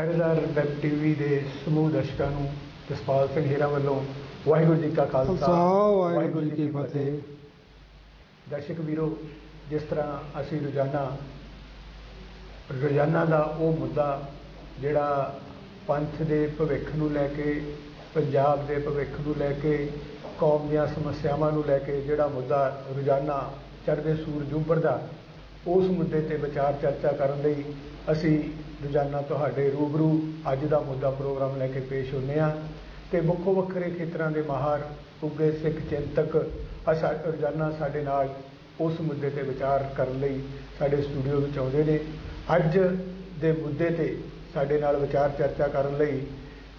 ਪਹਿਰੇਦਾਰ web TV ਦੇ ਸਮੂਹ ਦਰਸ਼ਕਾਂ ਨੂੰ ਜਸਪਾਲ ਸਿੰਘ ਹੀਰਾ ਵੱਲੋਂ ਵਾਹਿਗੁਰੂ ਜੀ ਕਾ ਖਾਲਸਾ ਵਾਹਿਗੁਰੂ ਜੀ ਕੀ ਫਤਿਹ। ਦਰਸ਼ਕ ਵੀਰੋ ਜਿਸ ਤਰ੍ਹਾਂ ਅਸੀਂ ਰੋਜ਼ਾਨਾ ਰੋਜ਼ਾਨਾ ਦਾ ਉਹ ਮੁੱਦਾ ਜਿਹੜਾ ਪੰਥ ਦੇ ਭਵਿੱਖ ਨੂੰ ਲੈ ਕੇ ਪੰਜਾਬ ਦੇ ਭਵਿੱਖ ਨੂੰ ਲੈ ਕੇ ਕੌਮ ਦੀਆਂ ਸਮੱਸਿਆਵਾਂ ਨੂੰ ਲੈ ਕੇ ਜਿਹੜਾ ਮੁੱਦਾ ਰੋਜ਼ਾਨਾ ਚੜ੍ਹਦੇ ਸੂਰਜ ਉੱਭਰਦਾ ਉਸ ਮੁੱਦੇ ਤੇ ਵਿਚਾਰ ਚਰਚਾ ਕਰਨ ਲਈ ਅਸੀਂ ਰੋਜ਼ਾਨਾ ਤੁਹਾਡੇ ਰੂਬਰੂ ਅੱਜ ਦਾ ਮੁੱਦਾ ਪ੍ਰੋਗਰਾਮ ਲੈ ਕੇ ਪੇਸ਼ ਹੁੰਦੇ ਹਾਂ ਤੇ ਵੱਖੋ ਵੱਖਰੇ ਖੇਤਰਾਂ ਦੇ ਮਾਹਰ ਉੱਗੇ ਸਿੱਖ ਚਿੰਤਕ ਅਸਾ, ਰੋਜ਼ਾਨਾ ਸਾਡੇ ਨਾਲ ਉਸ ਮੁੱਦੇ ਤੇ ਵਿਚਾਰ ਕਰਨ ਲਈ ਸਾਡੇ ਸਟੂਡੀਓ ਵਿੱਚ ਆਉਂਦੇ ਨੇ। ਅੱਜ ਦੇ ਮੁੱਦੇ ਤੇ ਸਾਡੇ ਨਾਲ ਵਿਚਾਰ ਚਰਚਾ ਕਰਨ ਲਈ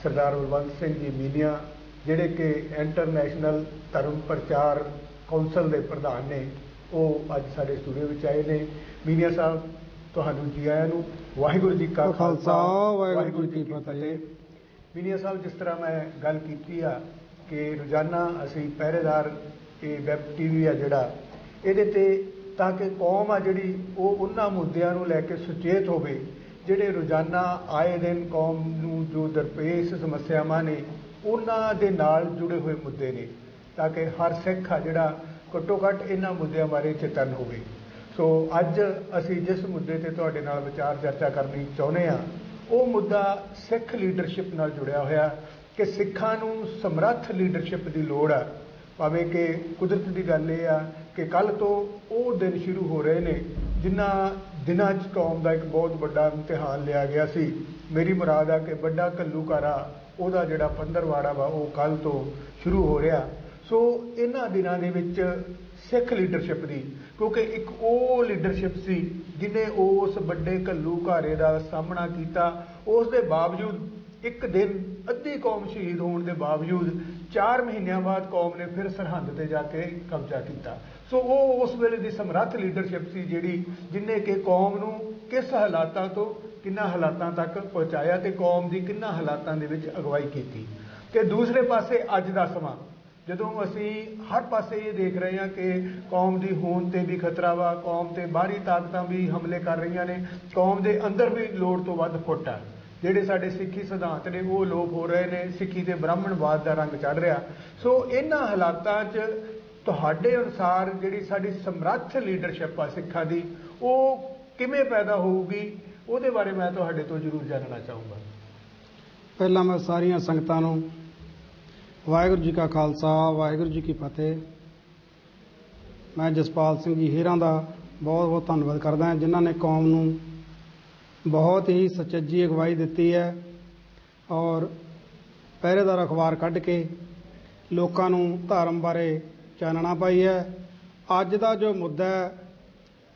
ਸਰਦਾਰ ਬਲਵੰਤ ਸਿੰਘ ਜੀ ਮੀਡੀਆ ਜਿਹੜੇ ਕਿ ਇੰਟਰਨੈਸ਼ਨਲ ਧਰਮ ਪ੍ਰਚਾਰ ਕੌਂਸਲ ਦੇ ਪ੍ਰਧਾਨ ਨੇ। ਉਹ ਅੱਜ ਸਾਡੇ ਸਟੂਡੀਓ ਵਿੱਚ ਆਏ ਨੇ। ਮੀਡੀਆ ਸਾਹਿਬ ਤੁਹਾਨੂੰ ਜੀ ਆਇਆਂ ਨੂੰ ਵਾਹਿਗੁਰੂ ਜੀ ਕਾ ਖਾਲਸਾ ਵਾਹਿਗੁਰੂ ਜੀ ਕੀ ਫਤਿਹ। ਮੀਡੀਆ ਸਾਹਿਬ ਜਿਸ ਤਰ੍ਹਾਂ ਮੈਂ ਗੱਲ ਕੀਤੀ ਆ ਕਿ ਰੋਜ਼ਾਨਾ ਅਸੀਂ ਪਹਿਰੇਦਾਰ ਇਹ ਵੈਬ ਟੀਵੀ ਆ ਜਿਹੜਾ ਇਹਦੇ ਤੇ ਤਾਂ ਕਿ ਕੌਮ ਆ ਜਿਹੜੀ ਉਹ ਉਹਨਾਂ ਮੁੱਦਿਆਂ ਨੂੰ ਲੈ ਕੇ ਸੁਚੇਤ ਹੋਵੇ ਜਿਹੜੇ ਰੋਜ਼ਾਨਾ ਆਏ ਦਿਨ ਕੌਮ ਨੂੰ ਜੋ ਦਰਪੇਸ਼ ਸਮੱਸਿਆਵਾਂ ਨੇ ਉਹਨਾਂ ਦੇ ਨਾਲ ਜੁੜੇ ਹੋਏ ਮੁੱਦੇ ਨੇ ਤਾਂ ਕਿ ਹਰ ਸਿੱਖ ਆ ਜਿਹੜਾ ਘੱਟੋ ਘੱਟ ਇਹਨਾਂ ਮੁੱਦਿਆਂ ਬਾਰੇ ਚੇਤਨ ਹੋਵੇ। ਸੋ ਅੱਜ ਅਸੀਂ ਜਿਸ ਮੁੱਦੇ ਤੇ ਤੁਹਾਡੇ ਨਾਲ ਵਿਚਾਰ ਚਰਚਾ ਕਰਨੀ ਚਾਹੁੰਦੇ ਆ ਉਹ ਮੁੱਦਾ ਸਿੱਖ ਲੀਡਰਸ਼ਿਪ ਨਾਲ ਜੁੜਿਆ ਹੋਇਆ ਕਿ ਸਿੱਖਾਂ ਨੂੰ ਸਮਰੱਥ ਲੀਡਰਸ਼ਿਪ ਦੀ ਲੋੜ ਆ। ਭਾਵੇਂ ਕਿ ਕੁਦਰਤ ਦੀ ਗੱਲ ਇਹ ਆ ਕਿ ਕੱਲ ਤੋਂ ਉਹ ਦਿਨ ਸ਼ੁਰੂ ਹੋ ਰਹੇ ਨੇ, ਜਿਨ੍ਹਾਂ ਦਿਨਾਂ 'ਚ ਕੌਮ ਦਾ ਇੱਕ ਬਹੁਤ ਵੱਡਾ ਇਮਤਿਹਾਨ ਲਿਆ ਗਿਆ ਸੀ। ਮੇਰੀ ਮੁਰਾਦ ਆ ਕਿ ਵੱਡਾ ਘੱਲੂਕਾਰਾ ਉਹਦਾ ਜਿਹੜਾ ਪੰਦਰਵਾੜਾ ਵਾ, ਉਹ ਕੱਲ ਤੋਂ ਸ਼ੁਰੂ ਹੋ ਰਿਹਾ। ਸੋ ਇਹਨਾਂ ਦਿਨਾਂ ਦੇ ਵਿੱਚ ਸਿੱਖ ਲੀਡਰਸ਼ਿਪ ਦੀ, ਕਿਉਂਕਿ ਇੱਕ ਉਹ ਲੀਡਰਸ਼ਿਪ ਸੀ ਜਿਨੇ ਉਸ ਵੱਡੇ ਘੱਲੂ ਘਾਰੇ ਦਾ ਸਾਹਮਣਾ ਕੀਤਾ ਉਸ ਦੇ ਬਾਵਜੂਦ ਇੱਕ ਦਿਨ ਅੱਧੀ ਕੌਮ ਸ਼ਹੀਦ ਹੋਣ ਦੇ ਬਾਵਜੂਦ 4 ਮਹੀਨਿਆਂ ਬਾਅਦ ਕੌਮ ਨੇ ਫਿਰ ਸਰਹੰਦ ਤੇ ਜਾ ਕੇ ਕਬਜ਼ਾ ਕੀਤਾ। ਸੋ ਉਹ ਉਸ ਵੇਲੇ ਦੀ ਸਮਰੱਥ ਲੀਡਰਸ਼ਿਪ ਸੀ ਜਿਹੜੀ ਜਿਨੇ ਕਿ ਕੌਮ ਨੂੰ ਕਿਸ ਹਾਲਾਤਾਂ ਤੋਂ ਕਿੰਨਾ ਹਾਲਾਤਾਂ ਤੱਕ ਪਹੁੰਚਾਇਆ ਤੇ ਕੌਮ ਦੀ ਕਿੰਨਾ ਹਾਲਾਤਾਂ ਦੇ ਵਿੱਚ ਅਗਵਾਈ ਕੀਤੀ। ਤੇ ਦੂਸਰੇ ਪਾਸੇ ਅੱਜ ਦਾ ਸਮਾਂ ਜਦੋਂ ਅਸੀਂ ਹਰ ਪਾਸੇ ਇਹ ਦੇਖ ਰਹੇ ਹਾਂ ਕਿ ਕੌਮ ਦੀ ਹੋਂਦ ਤੇ ਵੀ ਖਤਰਾ ਵਾ, ਕੌਮ ਤੇ ਬਾਹਰੀ ਤਾਕਤਾਂ ਵੀ ਹਮਲੇ ਕਰ ਰਹੀਆਂ ਨੇ, ਕੌਮ ਦੇ ਅੰਦਰ ਵੀ ਲੋੜ ਤੋਂ ਵੱਧ ਫੁੱਟ ਆ। ਜਿਹੜੇ ਸਾਡੇ ਸਿੱਖੀ ਸਿਧਾਂਤ ਨੇ, ਉਹ ਲੋਪ ਹੋ ਰਹੇ ਨੇ, ਸਿੱਖੀ ਤੇ ਬ੍ਰਾਹਮਣਵਾਦ ਦਾ ਰੰਗ ਚੜ ਰਿਹਾ। ਸੋ ਇਹਨਾਂ ਹਾਲਾਤਾਂ 'ਚ ਤੁਹਾਡੇ ਅਨੁਸਾਰ ਜਿਹੜੀ ਸਾਡੀ ਸਮਰੱਥ ਲੀਡਰਸ਼ਿਪ ਆ ਸਿੱਖਾਂ ਦੀ, ਉਹ ਕਿਵੇਂ ਪੈਦਾ ਹੋਊਗੀ? ਉਹਦੇ ਬਾਰੇ ਮੈਂ ਤੁਹਾਡੇ ਤੋਂ ਜ਼ਰੂਰ ਜਾਣਨਾ ਚਾਹੂੰਗਾ। ਪਹਿਲਾਂ ਮੈਂ ਸਾਰੀਆਂ ਸੰਗਤਾਂ ਨੂੰ ਵਾਹਿਗੁਰੂ ਜੀ ਕਾ ਖਾਲਸਾ, ਵਾਹਿਗੁਰੂ ਜੀ ਕੀ ਫਤਿਹ। ਮੈਂ ਜਸਪਾਲ ਸਿੰਘ ਜੀ ਹੀਰਾਂ ਦਾ ਬਹੁਤ ਬਹੁਤ ਧੰਨਵਾਦ ਕਰਦਾ ਹਾਂ, ਜਿਨ੍ਹਾਂ ਨੇ ਕੌਮ ਨੂੰ ਬਹੁਤ ਹੀ ਸੁਚੱਜੀ ਅਗਵਾਈ ਦਿੱਤੀ ਹੈ ਔਰ ਪਹਿਰੇਦਾਰ ਅਖਬਾਰ ਕੱਢ ਕੇ ਲੋਕਾਂ ਨੂੰ ਧਰਮ ਬਾਰੇ ਚਾਨਣਾ ਪਾਈ ਹੈ। ਅੱਜ ਦਾ ਜੋ ਮੁੱਦਾ ਹੈ,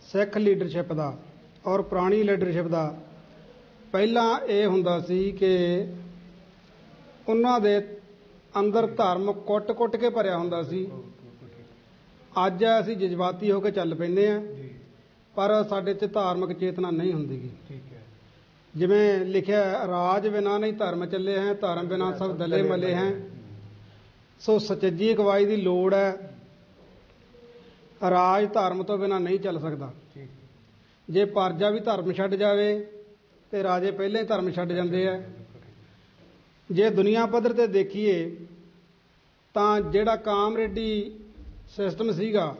ਸਿੱਖ ਲੀਡਰਸ਼ਿਪ ਦਾ ਔਰ ਪੁਰਾਣੀ ਲੀਡਰਸ਼ਿਪ ਦਾ, ਪਹਿਲਾਂ ਇਹ ਹੁੰਦਾ ਸੀ ਕਿ ਉਹਨਾਂ ਦੇ ਅੰਦਰ ਧਰਮ ਕੁੱਟ-ਕੁੱਟ ਕੇ ਭਰਿਆ ਹੁੰਦਾ ਸੀ। ਅੱਜ ਅਸੀਂ ਜਜ਼ਬਾਤੀ ਹੋ ਕੇ ਚੱਲ ਪੈਂਦੇ ਆ। ਪਰ ਸਾਡੇ 'ਚ ਧਾਰਮਿਕ ਚੇਤਨਾ ਨਹੀਂ ਹੁੰਦੀਗੀ ਠੀਕ ਹੈ। ਜਿਵੇਂ ਲਿਖਿਆ ਰਾਜ ਬਿਨਾ ਨਹੀਂ ਧਰਮ ਚੱਲੇ ਹੈ ਧਰਮ ਬਿਨਾ ਸਭ ਦਲੇ ਮਲੇ ਹੈ। ਸੋ ਸਚੱਜੀ ਅਗਵਾਈ ਦੀ ਲੋੜ ਹੈ। ਰਾਜ ਧਰਮ ਤੋਂ ਬਿਨਾ ਨਹੀਂ ਚੱਲ ਸਕਦਾ। ਜੇ ਪਰਜਾ ਵੀ ਧਰਮ ਛੱਡ ਜਾਵੇ ਤੇ ਰਾਜੇ ਪਹਿਲਾਂ ਹੀ ਧਰਮ ਛੱਡ ਜਾਂਦੇ ਆ। ਜੇ ਦੁਨੀਆ ਪੱਧਰ ਤੇ ਦੇਖੀਏ ਤਾਂ ਜਿਹੜਾ ਕਾਮਰੇਡੀ ਸਿਸਟਮ ਸੀਗਾ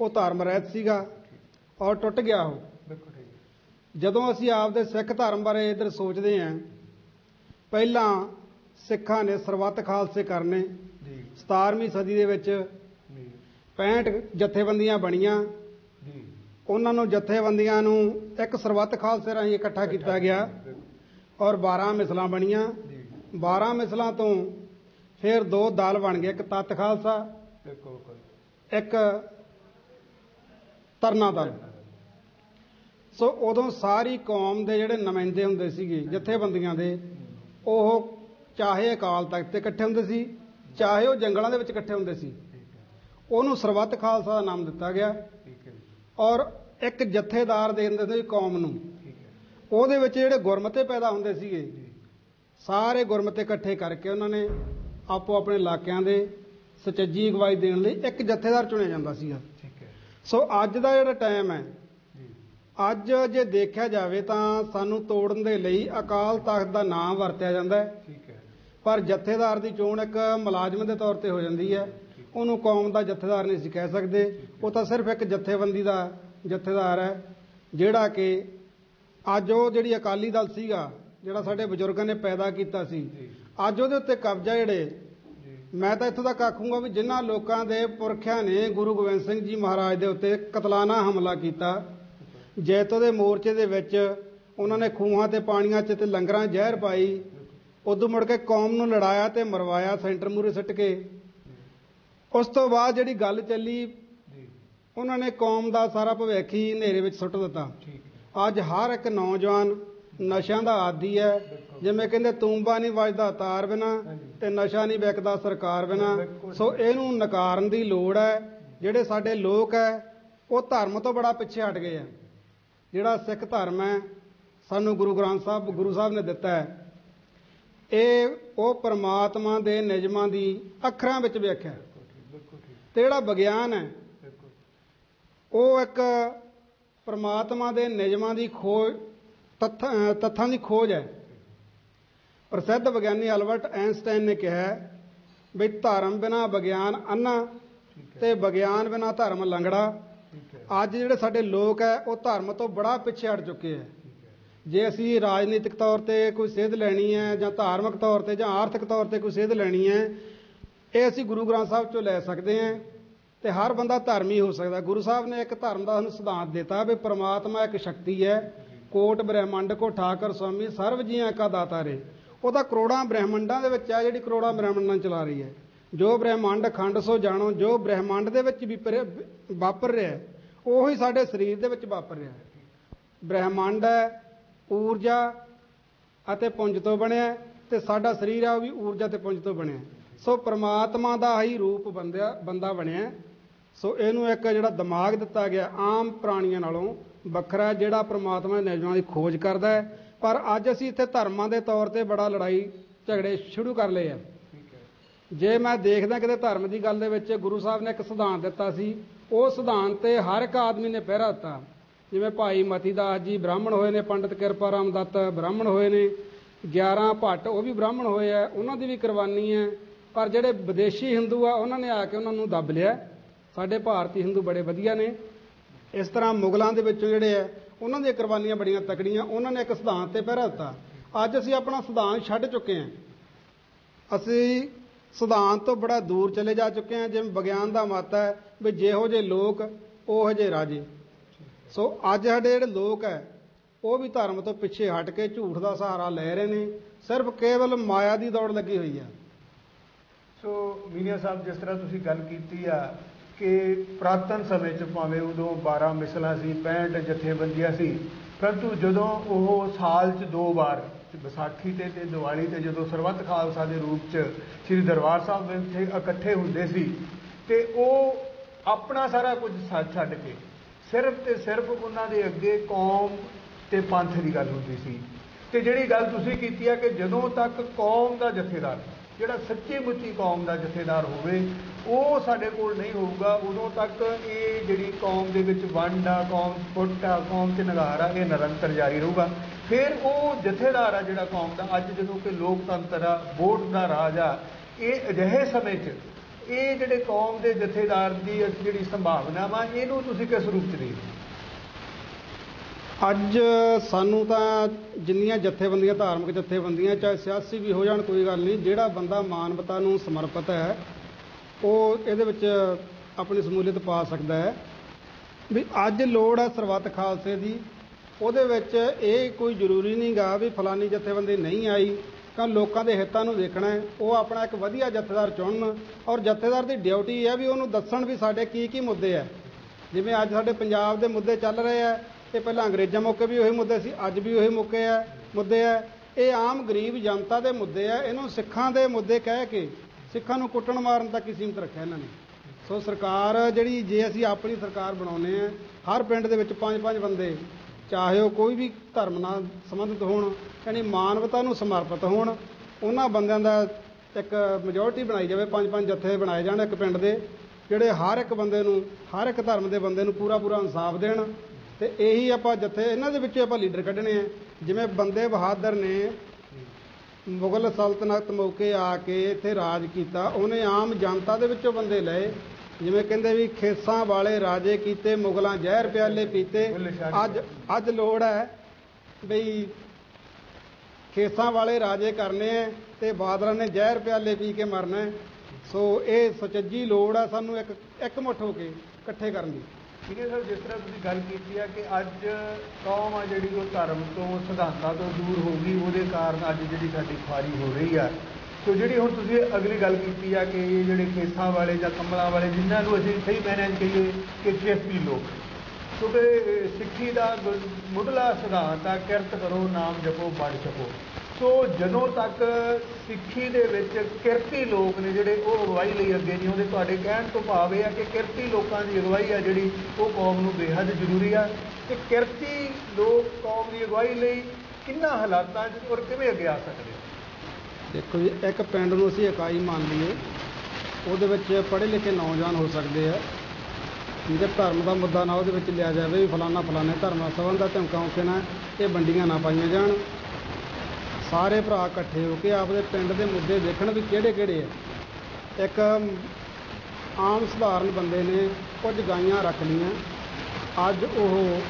ਉਹ ਧਰਮ ਰਹਿਤ ਸੀਗਾ ਔਰ ਟੁੱਟ ਗਿਆ ਉਹ। ਜਦੋਂ ਅਸੀਂ ਆਪਦੇ ਸਿੱਖ ਧਰਮ ਬਾਰੇ ਇਧਰ ਸੋਚਦੇ ਆਂ ਪਹਿਲਾਂ ਸਿੱਖਾਂ ਨੇ ਸਰਬੱਤ ਖਾਲਸੇ ਕਰਨੇ ਜੀ। 17ਵੀਂ ਸਦੀ ਦੇ ਵਿੱਚ ਜੀ। 65 ਜਥੇਬੰਦੀਆਂ ਬਣੀਆਂ ਉਹਨਾਂ ਨੂੰ ਜਥੇਬੰਦੀਆਂ ਨੂੰ ਇੱਕ ਸਰਬੱਤ ਖਾਲਸੇ ਰਾਹੀਂ ਇਕੱਠਾ ਕੀਤਾ ਗਿਆ ਔਰ 12 ਮਿਸਲਾਂ ਬਣੀਆਂ। 12 ਮਿਸਲਾਂ ਤੋਂ ਫਿਰ ਦੋ ਦਲ ਬਣ ਗਏ ਇੱਕ ਤਤ ਖਾਲਸਾ। ਇੱਕ ਤਰਨਾ ਦਲ। ਸੋ ਉਦੋਂ ਸਾਰੀ ਕੌਮ ਦੇ ਜਿਹੜੇ ਨੁਮਾਇੰਦੇ ਹੁੰਦੇ ਸੀਗੇ ਜਥੇਬੰਦੀਆਂ ਦੇ ਉਹ ਚਾਹੇ ਅਕਾਲ ਤਖਤ ਤੇ ਇਕੱਠੇ ਹੁੰਦੇ ਸੀ ਚਾਹੇ ਉਹ ਜੰਗਲਾਂ ਦੇ ਵਿੱਚ ਇਕੱਠੇ ਹੁੰਦੇ ਸੀ ਉਹਨੂੰ ਸਰਬੱਤ ਖਾਲਸਾ ਦਾ ਨਾਮ ਦਿੱਤਾ ਗਿਆ ਔਰ ਇੱਕ ਜਥੇਦਾਰ ਦੇ ਦਿੰਦੇ ਸੀ ਕੌਮ ਨੂੰ। ਉਹਦੇ ਵਿੱਚ ਜਿਹੜੇ ਗੁਰਮਤੇ ਪੈਦਾ ਹੁੰਦੇ ਸੀਗੇ ਸਾਰੇ ਗੁਰਮਤੇ ਇਕੱਠੇ ਕਰਕੇ ਉਹਨਾਂ ਨੇ ਆਪੋ ਆਪਣੇ ਇਲਾਕਿਆਂ ਦੇ ਸੁਚੱਜੀ ਅਗਵਾਈ ਦੇਣ ਲਈ ਇੱਕ ਜਥੇਦਾਰ ਚੁਣਿਆ ਜਾਂਦਾ ਸੀਗਾ। ਠੀਕ ਹੈ। ਸੋ ਅੱਜ ਦਾ ਜਿਹੜਾ ਟਾਈਮ ਹੈ ਅੱਜ ਜੇ ਦੇਖਿਆ ਜਾਵੇ ਤਾਂ ਸਾਨੂੰ ਤੋੜਨ ਦੇ ਲਈ ਅਕਾਲ ਤਖਤ ਦਾ ਨਾਮ ਵਰਤਿਆ ਜਾਂਦਾ ਹੈ। ਠੀਕ ਹੈ। ਪਰ ਜਥੇਦਾਰ ਦੀ ਚੋਣ ਇੱਕ ਮੁਲਾਜ਼ਮ ਦੇ ਤੌਰ ਤੇ ਹੋ ਜਾਂਦੀ ਹੈ। ਉਹਨੂੰ ਕੌਮ ਦਾ ਜਥੇਦਾਰ ਨਹੀਂ ਸੀ ਕਹਿ ਸਕਦੇ। ਉਹ ਤਾਂ ਸਿਰਫ ਇੱਕ ਜਥੇਬੰਦੀ ਦਾ ਜਥੇਦਾਰ ਹੈ ਜਿਹੜਾ ਕਿ ਅੱਜ ਉਹ ਜਿਹੜੀ ਅਕਾਲੀ ਦਲ ਸੀਗਾ ਜਿਹੜਾ ਸਾਡੇ ਬਜ਼ੁਰਗਾਂ ਨੇ ਪੈਦਾ ਕੀਤਾ ਸੀ। ਅੱਜ ਉਹਦੇ ਉੱਤੇ ਕਬਜ਼ਾ ਜਿਹੜੇ ਮੈਂ ਤਾਂ ਇੱਥੋਂ ਤੱਕ ਆਖੂੰਗਾ ਵੀ ਜਿਨ੍ਹਾਂ ਲੋਕਾਂ ਦੇ ਪੁਰਖਿਆਂ ਨੇ ਗੁਰੂ ਗੋਬਿੰਦ ਸਿੰਘ ਜੀ ਮਹਾਰਾਜ ਦੇ ਉੱਤੇ ਕਤਲਾਨਾ ਹਮਲਾ ਕੀਤਾ ਜੈਤੋ ਦੇ ਮੋਰਚੇ ਦੇ ਵਿੱਚ ਉਹਨਾਂ ਨੇ ਖੂਹਾਂ ਤੇ ਪਾਣੀਆਂ 'ਚ ਤੇ ਲੰਗਰਾਂ ਜ਼ਹਿਰ ਪਾਈ ਉਦੋਂ ਮੁੜ ਕੇ ਕੌਮ ਨੂੰ ਲੜਾਇਆ ਤੇ ਮਰਵਾਇਆ ਸੈਂਟਰ ਮੂਰੇ ਸਿੱਟ ਕੇ। ਉਸ ਤੋਂ ਬਾਅਦ ਜਿਹੜੀ ਗੱਲ ਚੱਲੀ ਉਹਨਾਂ ਨੇ ਕੌਮ ਦਾ ਸਾਰਾ ਭਵਿੱਖ ਹੀ ਹਨੇਰੇ ਵਿੱਚ ਸੁੱਟ ਦਿੱਤਾ। ਅੱਜ ਹਰ ਇੱਕ ਨੌਜਵਾਨ ਨਸ਼ਿਆਂ ਦਾ ਆਦੀ ਹੈ। ਜਿਵੇਂ ਕਹਿੰਦੇ, ਤੂੰਬਾ ਨਹੀਂ ਵੱਜਦਾ ਤਾਰ ਬਿਨਾ ਹਾਂਜੀ। ਤੇ ਨਸ਼ਾ ਨਹੀਂ ਵਿਕਦਾ ਸਰਕਾਰ ਬਿਨਾ। ਸੋ ਇਹਨੂੰ ਨਕਾਰਨ ਦੀ ਲੋੜ ਹੈ। ਜਿਹੜੇ ਸਾਡੇ ਲੋਕ ਹੈ, ਉਹ ਧਰਮ ਤੋਂ ਬੜਾ ਪਿੱਛੇ ਹਟ ਗਏ ਆ। ਜਿਹੜਾ ਸਿੱਖ ਧਰਮ ਹੈ, ਸਾਨੂੰ ਗੁਰੂ ਗ੍ਰੰਥ ਸਾਹਿਬ, ਗੁਰੂ ਸਾਹਿਬ ਨੇ ਦਿੱਤਾ ਹੈ। ਇਹ ਉਹ ਪਰਮਾਤਮਾ ਦੇ ਨਿਯਮਾਂ ਦੀ ਅੱਖਰਾਂ ਵਿੱਚ ਵਿਆਖਿਆ ਹੈ ਤੇ ਜਿਹੜਾ ਵਿਗਿਆਨ ਹੈ, ਉਹ ਇੱਕ ਪਰਮਾਤਮਾ ਦੇ ਨਿਯਮਾਂ ਦੀ ਖੋਜ ਤੱਥਾਂ ਦੀ ਖੋਜ ਹੈ। ਪ੍ਰਸਿੱਧ ਵਿਗਿਆਨੀ ਅਲਬਰਟ ਆਇਨਸਟਾਈਨ ਨੇ ਕਿਹਾ ਵੀ ਧਰਮ ਬਿਨਾ ਵਿਗਿਆਨ ਅੰਨਾ ਤੇ ਵਿਗਿਆਨ ਬਿਨਾ ਧਰਮ ਲੰਗੜਾ ਅੱਜ ਜਿਹੜੇ ਸਾਡੇ ਲੋਕ ਹੈ ਉਹ ਧਰਮ ਤੋਂ ਬੜਾ ਪਿੱਛੇ ਹਟ ਚੁੱਕੇ ਹੈ। ਜੇ ਅਸੀਂ ਰਾਜਨੀਤਿਕ ਤੌਰ ਤੇ ਕੋਈ ਸੇਧ ਲੈਣੀ ਹੈ ਜਾਂ ਧਾਰਮਿਕ ਤੌਰ ਤੇ ਜਾਂ ਆਰਥਿਕ ਤੌਰ ਤੇ ਕੋਈ ਸੇਧ ਲੈਣੀ ਹੈ ਇਹ ਅਸੀਂ ਗੁਰੂ ਗ੍ਰੰਥ ਸਾਹਿਬ ਚੋਂ ਲੈ ਸਕਦੇ ਹਾਂ ਤੇ ਹਰ ਬੰਦਾ ਧਰਮੀ ਹੋ ਸਕਦਾ। ਗੁਰੂ ਸਾਹਿਬ ਨੇ ਇੱਕ ਧਰਮ ਦਾ ਸਾਨੂੰ ਸਿਧਾਂਤ ਦਿੱਤਾ ਵੀ ਪ੍ਰਮਾਤਮਾ ਇੱਕ ਸ਼ਕਤੀ ਹੈ। ਕੋਟ ਬ੍ਰਹਿਮੰਡ ਕੋ ਠਾਕਰ ਸੁਆਮੀ ਸਰਵ ਜੀਆਂ ਕਾ ਦਾਤਾ ਰੇ। ਉਹਦਾ ਕਰੋੜਾਂ ਬ੍ਰਹਿਮੰਡਾਂ ਦੇ ਵਿੱਚ ਆ ਜਿਹੜੀ ਕਰੋੜਾਂ ਬ੍ਰਹਿਮੰਡਾਂ ਚਲਾ ਰਹੀ ਹੈ। ਜੋ ਬ੍ਰਹਿਮੰਡ ਖੰਡ ਸੋ ਜਾਣੋ, ਜੋ ਬ੍ਰਹਿਮੰਡ ਦੇ ਵਿੱਚ ਵੀ ਪਰ- ਵਾਪਰ ਰਿਹਾ ਉਹੀ ਸਾਡੇ ਸਰੀਰ ਦੇ ਵਿੱਚ ਵਾਪਰ ਰਿਹਾ ਹੈ। ਬ੍ਰਹਿਮੰਡ ਹੈ, ਊਰਜਾ ਅਤੇ ਪੁੰਜ ਤੋਂ ਬਣਿਆ ਹੈ ਤੇ ਸਾਡਾ ਸਰੀਰ ਹੈ ਉਹ ਵੀ ਊਰਜਾ ਤੇ ਪੁੰਜ ਤੋਂ ਬਣਿਆ ਸੋ ਪ੍ਰਮਾਤਮਾ ਦਾ ਹੀ ਰੂਪ ਬੰਦਿਆ, ਬੰਦਾ ਬਣਿਆ ਸੋ ਇਹਨੂੰ ਇੱਕ ਜਿਹੜਾ ਦਿਮਾਗ ਦਿੱਤਾ ਗਿਆ ਆਮ ਪ੍ਰਾਣੀਆਂ ਨਾਲੋਂ ਵੱਖਰਾ ਜਿਹੜਾ ਪ੍ਰਮਾਤਮਾ ਦੇ ਨਿਯਮਾਂ ਦੀ ਖੋਜ ਕਰਦਾ ਹੈ। ਪਰ ਅੱਜ ਅਸੀਂ ਇੱਥੇ ਧਰਮਾਂ ਦੇ ਤੌਰ ਤੇ ਬੜਾ ਲੜਾਈ ਝਗੜੇ ਸ਼ੁਰੂ ਕਰ ਲਏ ਆ। ਹੈ ਜੇ ਮੈਂ ਦੇਖਦਾ ਕਿਤੇ ਧਰਮ ਦੀ ਗੱਲ ਦੇ ਵਿੱਚ ਗੁਰੂ ਸਾਹਿਬ ਨੇ ਇੱਕ ਸਿਧਾਂਤ ਦਿੱਤਾ ਸੀ, ਉਹ ਸਿਧਾਂਤ ਤੇ ਹਰ ਇੱਕ ਆਦਮੀ ਨੇ ਪਹਿਰਾ ਦਿੱਤਾ। ਜਿਵੇਂ ਭਾਈ ਮਤੀਦਾਸ ਜੀ ਬ੍ਰਾਹਮਣ ਹੋਏ ਨੇ, ਪੰਡਿਤ ਕਿਰਪਾ ਰਾਮ ਦੱਤ ਬ੍ਰਾਹਮਣ ਹੋਏ ਨੇ 11 ਭੱਟ ਉਹ ਵੀ ਬ੍ਰਾਹਮਣ ਹੋਏ ਆ, ਉਹਨਾਂ ਦੀ ਵੀ ਕੁਰਬਾਨੀ ਹੈ। ਪਰ ਜਿਹੜੇ ਵਿਦੇਸ਼ੀ ਹਿੰਦੂ ਆ, ਉਹਨਾਂ ਨੇ ਆ ਕੇ ਉਹਨਾਂ ਨੂੰ ਦੱਬ ਲਿਆ। ਸਾਡੇ ਭਾਰਤੀ ਹਿੰਦੂ ਬੜੇ ਵਧੀਆ ਨੇ। ਇਸ ਤਰ੍ਹਾਂ ਮੁਗਲਾਂ ਦੇ ਵਿੱਚੋਂ ਜਿਹੜੇ ਆ ਉਹਨਾਂ ਦੀਆਂ ਕੁਰਬਾਨੀਆਂ ਬੜੀਆਂ ਤਕੜੀਆਂ ਉਹਨਾਂ ਨੇ ਇੱਕ ਸਿਧਾਂਤ ਤੇ ਪਹਿਰਾ ਦਿੱਤਾ। ਅੱਜ ਅਸੀਂ ਆਪਣਾ ਸਿਧਾਂਤ ਛੱਡ ਚੁੱਕੇ ਹਾਂ। ਅਸੀਂ ਸਿਧਾਂਤ ਤੋਂ ਬੜਾ ਦੂਰ ਚਲੇ ਜਾ ਚੁੱਕੇ ਹਾਂ ਜਿਵੇਂ ਵਿਗਿਆਨ ਦਾ ਮਤ ਹੈ ਵੀ ਜਿਹੋ ਜਿਹੇ ਲੋਕ ਉਹੋ ਜਿਹੇ ਰਾਜੇ। ਸੋ ਅੱਜ ਸਾਡੇ ਜਿਹੜੇ ਲੋਕ ਹੈ ਉਹ ਵੀ ਧਰਮ ਤੋਂ ਪਿੱਛੇ ਹਟ ਕੇ ਝੂਠ ਦਾ ਸਹਾਰਾ ਲੈ ਰਹੇ ਨੇ। ਸਿਰਫ ਕੇਵਲ ਮਾਇਆ ਦੀ ਦੌੜ ਲੱਗੀ ਹੋਈ ਹੈ। ਸੋ ਮੀਨੀਆ ਸਾਹਿਬ ਜਿਸ ਤਰ੍ਹਾਂ ਤੁਸੀਂ ਗੱਲ ਕੀਤੀ ਆ ਕਿ ਪ੍ਰਾਤਨ ਸਮੇਂ ਚ ਭਾਵੇਂ ਉਦੋਂ 12 ਮਿਸਲਾਂ ਸੀ 65 ਜਥੇਬੰਦੀਆਂ ਸੀ, ਪਰੰਤੂ ਜਦੋਂ ਉਹ ਸਾਲ ਚ ਦੋ ਵਾਰ, ਵਿਸਾਖੀ ਤੇ ਤੇ ਦੀਵਾਲੀ ਤੇ ਜਦੋਂ ਸਰਬੱਤ ਖਾਲਸਾ ਦੇ ਰੂਪ ਚ ਸ੍ਰੀ ਦਰਬਾਰ ਸਾਹਿਬ ਵਿੱਚ ਇਕੱਠੇ ਹੁੰਦੇ ਸੀ, ਤੇ ਉਹ ਆਪਣਾ ਸਾਰਾ ਕੁਝ ਛੱਡ ਛੱਡ ਕੇ ਸਿਰਫ ਤੇ ਸਿਰਫ ਉਹਨਾਂ ਦੇ ਅੱਗੇ ਕੌਮ ਤੇ ਪੰਥ ਦੀ ਗੱਲ ਹੁੰਦੀ ਸੀ। ਤੇ ਜਿਹੜੀ ਗੱਲ ਤੁਸੀਂ ਕੀਤੀ ਆ ਕਿ ਜਦੋਂ ਤੱਕ ਕੌਮ ਦਾ ਜਥੇਦਾਰ ਜਿਹੜਾ ਸੱਚੀ ਮੁੱਚੀ ਕੌਮ ਦਾ ਜਥੇਦਾਰ ਹੋਵੇ, ਉਹ ਸਾਡੇ ਕੋਲ ਨਹੀਂ ਹੋਊਗਾ। ਉਦੋਂ ਤੱਕ ਇਹ ਜਿਹੜੀ ਕੌਮ ਦੇ ਵਿੱਚ ਵੰਡ ਆ, ਕੌਮ ਫੁੱਟ ਆ, ਕੌਮ 'ਚ ਨਗਾਰ ਆ, ਇਹ ਨਿਰੰਤਰ ਜਾਰੀ ਰਹੂਗਾ। ਫਿਰ ਉਹ ਜਥੇਦਾਰ ਆ ਜਿਹੜਾ ਕੌਮ ਦਾ, ਅੱਜ ਜਦੋਂ ਕਿ ਲੋਕਤੰਤਰ ਆ, ਵੋਟ ਦਾ ਰਾਜ ਆ, ਇਹ ਅਜਿਹੇ ਸਮੇਂ 'ਚ ਇਹ ਜਿਹੜੇ ਕੌਮ ਦੇ ਜਥੇਦਾਰ ਦੀ ਜਿਹੜੀ ਸੰਭਾਵਨਾ ਵਾ ਇਹਨੂੰ ਤੁਸੀਂ ਕਿਸ ਰੂਪ 'ਚ ਦੇਖਦੇ ਅੱਜ ਸਾਨੂੰ ਤਾਂ ਜਿੰਨੀਆਂ ਜਥੇਬੰਦੀਆਂ, ਧਾਰਮਿਕ ਜਥੇਬੰਦੀਆਂ, ਚਾਹੇ ਸਿਆਸੀ ਵੀ ਹੋ ਜਾਣ, ਕੋਈ ਗੱਲ ਨਹੀਂ। ਜਿਹੜਾ ਬੰਦਾ ਮਾਨਵਤਾ ਨੂੰ ਸਮਰਪਿਤ ਹੈ, ਉਹ ਇਹਦੇ ਵਿੱਚ ਆਪਣੀ ਸਮੂਲੀਅਤ ਪਾ ਸਕਦਾ ਹੈ। ਵੀ ਅੱਜ ਲੋੜ ਹੈ ਸਰਬੱਤ ਖਾਲਸੇ ਦੀ। ਉਹਦੇ ਵਿੱਚ ਇਹ ਕੋਈ ਜ਼ਰੂਰੀ ਨਹੀਂਗਾ ਵੀ ਫਲਾਨੀ ਜਥੇਬੰਦੀ ਨਹੀਂ ਆਈ, ਤਾਂ ਲੋਕਾਂ ਦੇ ਹਿੱਤਾਂ ਨੂੰ ਦੇਖਣਾ ਹੈ। ਉਹ ਆਪਣਾ ਇੱਕ ਵਧੀਆ ਜਥੇਦਾਰ ਚੁਣਨ। ਔਰ ਜਥੇਦਾਰ ਦੀ ਡਿਊਟੀ ਹੈ ਵੀ ਉਹਨੂੰ ਦੱਸਣ ਵੀ ਸਾਡੇ ਕੀ ਕੀ ਮੁੱਦੇ ਆ ਜਿਵੇਂ ਅੱਜ ਸਾਡੇ ਪੰਜਾਬ ਦੇ ਮੁੱਦੇ ਚੱਲ ਰਹੇ ਆ ਇਹ ਪਹਿਲਾਂ ਅੰਗਰੇਜ਼ਾਂ ਮੌਕੇ ਵੀ ਉਹੀ ਮੁੱਦੇ ਸੀ, ਅੱਜ ਵੀ ਉਹੀ ਮੌਕੇ ਆ, ਮੁੱਦੇ ਆ। ਇਹ ਆਮ ਗਰੀਬ ਜਨਤਾ ਦੇ ਮੁੱਦੇ ਆ, ਇਹਨੂੰ ਸਿੱਖਾਂ ਦੇ ਮੁੱਦੇ ਕਹਿ ਕੇ ਸਿੱਖਾਂ ਨੂੰ ਕੁੱਟਣ ਮਾਰਨ ਤੱਕ ਹੀ ਸੀਮਤ ਰੱਖਿਆ ਇਹਨਾਂ ਨੇ। ਸੋ ਸਰਕਾਰ ਜਿਹੜੀ, ਜੇ ਅਸੀਂ ਆਪਣੀ ਸਰਕਾਰ ਬਣਾਉਨੇ ਆ ਹਰ ਪਿੰਡ ਦੇ ਵਿੱਚ ਪੰਜ ਪੰਜ ਬੰਦੇ, ਚਾਹੇ ਉਹ ਕੋਈ ਵੀ ਧਰਮ ਨਾਲ ਸੰਬੰਧਿਤ ਹੋਣ, ਯਾਨੀ ਮਾਨਵਤਾ ਨੂੰ ਸਮਰਪਿਤ ਹੋਣ, ਉਹਨਾਂ ਬੰਦਿਆਂ ਦਾ ਇੱਕ ਮੈਜੋਰਟੀ ਬਣਾਈ ਜਾਵੇ ਪੰਜ ਪੰਜ ਜੱਥੇ ਬਣਾਏ ਜਾਣ ਇੱਕ ਪਿੰਡ ਦੇ, ਜਿਹੜੇ ਹਰ ਇੱਕ ਬੰਦੇ ਨੂੰ, ਹਰ ਇੱਕ ਧਰਮ ਦੇ ਬੰਦੇ ਨੂੰ ਪੂਰਾ ਪੂਰਾ ਇਨਸਾਫ ਦੇਣ ਤੇ ਇਹੀ ਆਪਾਂ ਜਥੇ ਇਹਨਾਂ ਦੇ ਵਿੱਚੋਂ ਆਪਾਂ ਲੀਡਰ ਕੱਢਣੇ ਆ। ਜਿਵੇਂ ਬੰਦੇ ਬਹਾਦਰ ਨੇ ਮੁਗਲ ਸਲਤਨਤ ਮੌਕੇ ਆ ਕੇ ਇੱਥੇ ਰਾਜ ਕੀਤਾ ਉਹਨੇ ਆਮ ਜਨਤਾ ਦੇ ਵਿੱਚੋਂ ਬੰਦੇ ਲਏ। ਜਿਵੇਂ ਕਹਿੰਦੇ ਵੀ ਖੇਸਾਂ ਵਾਲੇ ਰਾਜੇ ਕੀਤੇ ਮੁਗਲਾਂ ਜ਼ਹਿਰ ਪਿਆਲੇ ਪੀਤੇ। ਅੱਜ ਅੱਜ ਲੋੜ ਹੈ ਬਈ ਖੇਸਾਂ ਵਾਲੇ ਰਾਜੇ ਕਰਨੇ ਐ ਤੇ ਬਾਦਲਾਂ ਨੇ ਜ਼ਹਿਰ ਪਿਆਲੇ ਪੀ ਕੇ ਮਰਨਾ। ਸੋ ਇਹ ਸੁਚੱਜੀ ਲੋੜ ਆ ਸਾਨੂੰ ਇੱਕ ਇੱਕਮੁੱਠ ਹੋ ਕੇ ਇਕੱਠੇ ਕਰਨ ਦੀ। ਠੀਕ ਹੈ ਸਰ ਜਿਸ ਤਰ੍ਹਾਂ ਤੁਸੀਂ ਗੱਲ ਕੀਤੀ ਆ ਕਿ ਅੱਜ ਕੌਮ ਆ ਜਿਹੜੀ ਉਹ ਧਰਮ ਤੋਂ, ਸਿਧਾਂਤਾਂ ਤੋਂ ਦੂਰ ਹੋ ਗਈ, ਉਹਦੇ ਕਾਰਨ ਅੱਜ ਜਿਹੜੀ ਸਾਡੀ ਖੁਆਰੀ ਹੋ ਰਹੀ ਆ। ਸੋ ਜਿਹੜੀ ਹੁਣ ਤੁਸੀਂ ਅਗਲੀ ਗੱਲ ਕੀਤੀ ਆ ਕਿ ਇਹ ਜਿਹੜੇ ਕੇਸਾਂ ਵਾਲੇ ਜਾਂ ਕੰਬਲਾਂ ਵਾਲੇ ਜਿਨ੍ਹਾਂ ਨੂੰ ਅਸੀਂ ਸਹੀ ਮੈਨੇਜ ਕਹੀਏ ਕਿ ਚੇਪੀ ਲੋਕ। ਕਿਉਂਕਿ ਸਿੱਖੀ ਦਾ ਮੁੱਢਲਾ ਸਿਧਾਂਤ ਆ, ਕਿਰਤ ਕਰੋ, ਨਾਮ ਜਪੋ ਬਣ ਸਕੋ ਸੋ ਜਦੋਂ ਤੱਕ ਸਿੱਖੀ ਦੇ ਵਿੱਚ ਕਿਰਤੀ ਲੋਕ ਨੇ ਜਿਹੜੇ ਉਹ ਅਗਵਾਈ ਲਈ ਅੱਗੇ ਨਹੀਂ ਆਉਂਦੇ, ਤੁਹਾਡੇ ਕਹਿਣ ਤੋਂ ਭਾਵ ਇਹ ਆ ਕਿ ਕਿਰਤੀ ਲੋਕਾਂ ਦੀ ਅਗਵਾਈ ਆ ਜਿਹੜੀ ਉਹ ਕੌਮ ਨੂੰ ਬੇਹੱਦ ਜ਼ਰੂਰੀ ਆ। ਤੇ ਕਿਰਤੀ ਲੋਕ ਕੌਮ ਦੀ ਅਗਵਾਈ ਲਈ ਕਿੰਨਾ ਹਾਲਾਤਾਂ 'ਚ ਔਰ ਕਿਵੇਂ ਅੱਗੇ ਆ ਸਕਦੇ ਦੇਖੋ ਜੀ, ਇੱਕ ਪਿੰਡ ਨੂੰ ਅਸੀਂ ਇਕਾਈ ਮੰਨ ਲਈਏ, ਉਹਦੇ ਵਿੱਚ ਪੜ੍ਹੇ ਲਿਖੇ ਨੌਜਵਾਨ ਹੋ ਸਕਦੇ ਆ। ਠੀਕ ਧਰਮ ਦਾ ਮੁੱਦਾ ਨਾ ਉਹਦੇ ਵਿੱਚ ਲਿਆ ਜਾਵੇ ਵੀ ਫਲਾਨਾ ਫਲਾਣੇ ਧਰਮ ਨਾਲ ਸੰਬੰਧ ਦਾ ਧਮਕਾ ਕੇ ਨਾ ਇਹ ਵੰਡੀਆਂ ਨਾ ਪਾਈਆਂ ਜਾਣ। ਸਾਰੇ ਭਰਾ ਇਕੱਠੇ ਹੋ ਕੇ ਆਪਦੇ ਪਿੰਡ ਦੇ ਮੁੱਦੇ ਦੇਖਣ ਵੀ ਕਿਹੜੇ ਕਿਹੜੇ ਆ। ਇੱਕ ਆਮ ਸਧਾਰਨ ਬੰਦੇ ਨੇ ਕੁਝ ਗਾਈਆਂ ਰੱਖ ਲਈਆਂ। ਅੱਜ ਉਹ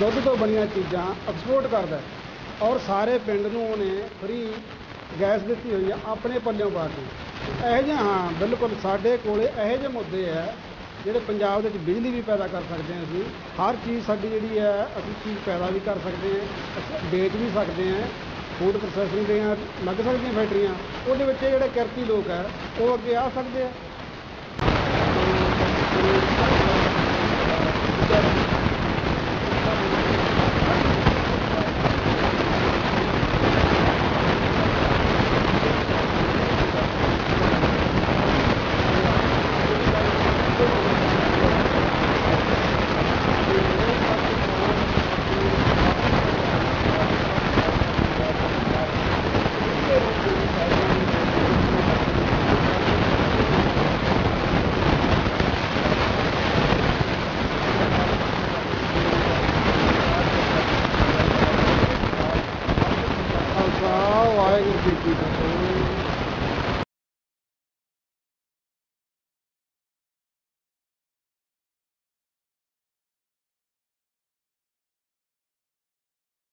ਦੁੱਧ ਤੋਂ ਬਣੀਆਂ ਚੀਜ਼ਾਂ ਐਕਸਪੋਰਟ ਕਰਦਾ ਔਰ ਸਾਰੇ ਪਿੰਡ ਨੂੰ ਉਹਨੇ ਫਰੀ ਗੈਸ ਦਿੱਤੀ ਹੋਈ ਆ ਆਪਣੇ ਪੱਲਿਓਂ ਪਾ ਕੇ। ਇਹੋ ਜਿਹੇ ਹਾਂ, ਬਿਲਕੁਲ ਸਾਡੇ ਕੋਲੇ ਇਹੋ ਜਿਹੇ ਮੁੱਦੇ ਆ ਜਿਹੜੇ ਪੰਜਾਬ ਦੇ ਵਿੱਚ ਬਿਜਲੀ ਵੀ ਪੈਦਾ ਕਰ ਸਕਦੇ ਹਾਂ ਅਸੀਂ, ਹਰ ਚੀਜ਼ ਸਾਡੀ ਜਿਹੜੀ ਹੈ, ਅਸੀਂ ਚੀਜ਼ ਪੈਦਾ ਵੀ ਕਰ ਸਕਦੇ ਹਾਂ, ਅਸੀਂ ਵੇਚ ਵੀ ਸਕਦੇ ਹਾਂ ਫੂਡ ਪ੍ਰੋਸੈਸਿੰਗ ਦੀਆਂ, ਲੱਗ ਸਕਦੀਆਂ ਫੈਕਟਰੀਆਂ, ਉਹਦੇ ਵਿੱਚ ਇਹ ਜਿਹੜੇ ਕਿਰਤੀ ਲੋਕ ਹੈ, ਉਹ ਅੱਗੇ ਆ ਸਕਦੇ ਆ।